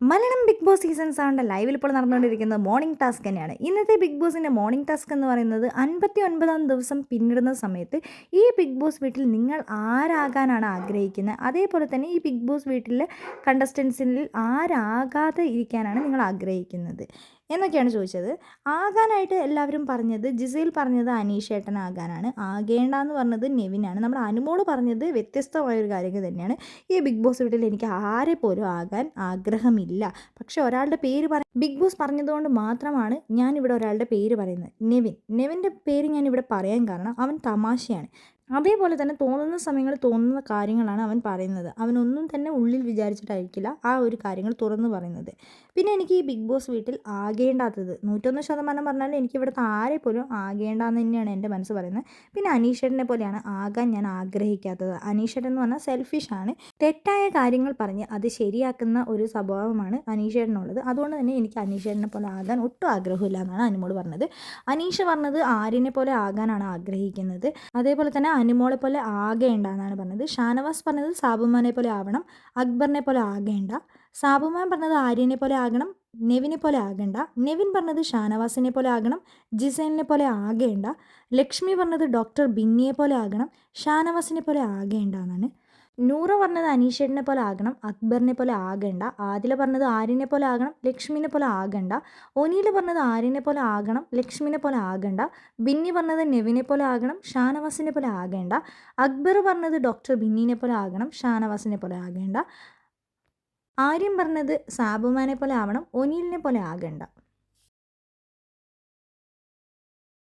Malayalam big boss season സെവന്റെ ലൈവിൽ ഇപ്പോൾ നടന്നുകൊണ്ടിരിക്കുന്നത് മോർണിംഗ് ടാസ്ക് തന്നെയാണ്. ഇന്നത്തെ ബിഗ് ബോസിന്റെ മോർണിംഗ് ടാസ്ക് എന്ന് പറയുന്നത് അൻപത്തി ഒൻപതാം ദിവസം പിന്നിടുന്ന സമയത്ത് ഈ ബിഗ് ബോസ് വീട്ടിൽ നിങ്ങൾ ആരാകാനാണ് ആഗ്രഹിക്കുന്നത്? അതേപോലെ തന്നെ ഈ ബിഗ് ബോസ് വീട്ടിലെ കണ്ടസ്റ്റൻസിൽ ആരാകാതെ ഇരിക്കാനാണ് നിങ്ങൾ ആഗ്രഹിക്കുന്നത്? എന്നൊക്കെയാണ് ചോദിച്ചത്. ആകാനായിട്ട് എല്ലാവരും പറഞ്ഞത് ജിസയിൽ പറഞ്ഞത് അനീഷേട്ടനാകാനാണ് ആകേണ്ടെന്ന് പറഞ്ഞത് നെവിനാണ്. നമ്മുടെ അനുമോൾ പറഞ്ഞത് വ്യത്യസ്തമായൊരു കാര്യം തന്നെയാണ്. ഈ ബിഗ് ബോസ് വീട്ടിൽ എനിക്ക് ആരെ പോലും ആകാൻ ആഗ്രഹമില്ല. പക്ഷെ ഒരാളുടെ പേര് പറ ബിഗ് ബോസ് പറഞ്ഞതുകൊണ്ട് മാത്രമാണ് ഞാൻ ഇവിടെ ഒരാളുടെ പേര് പറയുന്നത്. നെവിൻ. നെവിന്റെ പേര് ഞാൻ ഇവിടെ പറയാൻ കാരണം അവൻ തമാശയാണ്. അതേപോലെ തന്നെ തോന്നുന്ന സമയങ്ങളിൽ തോന്നുന്ന കാര്യങ്ങളാണ് അവൻ പറയുന്നത്. അവനൊന്നും തന്നെ ഉള്ളിൽ വിചാരിച്ചിട്ടായിരിക്കില്ല ആ ഒരു കാര്യങ്ങൾ തുറന്നു പറയുന്നത്. പിന്നെ എനിക്ക് ഈ ബിഗ് ബോസ് വീട്ടിൽ ആകേണ്ടാത്തത് നൂറ്റൊന്ന് ശതമാനം പറഞ്ഞാൽ എനിക്ക് ഇവിടുത്തെ ആരെ പോലും ആകേണ്ടെന്ന് തന്നെയാണ് എന്റെ മനസ്സ് പറയുന്നത്. പിന്നെ അനീഷേട്ടനെ പോലെയാണ് ആകാൻ ഞാൻ ആഗ്രഹിക്കാത്തത്. അനീഷേട്ടൻ എന്ന് പറഞ്ഞാൽ സെൽഫിഷ് ആണ്. തെറ്റായ കാര്യങ്ങൾ പറഞ്ഞ് അത് ശരിയാക്കുന്ന ഒരു സ്വഭാവമാണ് അനീഷേട്ടനുള്ളത്. അതുകൊണ്ട് തന്നെ എനിക്ക് അനീഷേട്ടനെ പോലെ ആകാൻ ഒട്ടും ആഗ്രഹമില്ല എന്നാണ് അനുമോട് പറഞ്ഞത്. അനീഷ പറഞ്ഞത് ആരിനെ പോലെ ആകാനാണ് ആഗ്രഹിക്കുന്നത്. അതേപോലെ തന്നെ അനുമോളെ പോലെ ആകേണ്ട എന്നാണ് പറഞ്ഞത്. ഷാനവാസ് പറഞ്ഞത് സാബുമാനെ പോലെ ആവണം അക്ബറിനെ പോലെ ആകേണ്ട സാബുമാൻ പറഞ്ഞത് ആര്യനെ പോലെ ആകണം നെവിനെ പോലെ ആകേണ്ട നെവിൻ പറഞ്ഞത് ഷാനവാസിനെ പോലെ ആകണം ജിസൈനെ പോലെ ആകേണ്ട ലക്ഷ്മി പറഞ്ഞത് ഡോക്ടർ ബിന്നിയെ പോലെ ആകണം ഷാനവാസിനെ പോലെ ആകേണ്ട എന്നാണ് നൂറ പറഞ്ഞത് അനീഷേട്ടിനെ പോലെ ആകണം അക്ബറിനെ പോലെ ആകണ്ട ആദില പറഞ്ഞത് ആര്യനെ പോലെ ആകണം ലക്ഷ്മിനെ പോലെ ആകണ്ട ഒനീൽ പറഞ്ഞത് ആര്യനെ പോലെ ആകണം ലക്ഷ്മിനെ പോലെ ആകണ്ട ബിന്നി പറഞ്ഞത് നെവിനെ പോലെ ആകണം ഷാനവാസിനെ പോലെ ആകേണ്ട അക്ബർ പറഞ്ഞത് ഡോക്ടർ ബിന്നിനെ പോലെ ആകണം ഷാനവാസിനെ പോലെ ആകേണ്ട ആര്യം പറഞ്ഞത് സാബുമാനെ പോലെ ആവണം ഒനീലിനെ പോലെ ആകേണ്ട.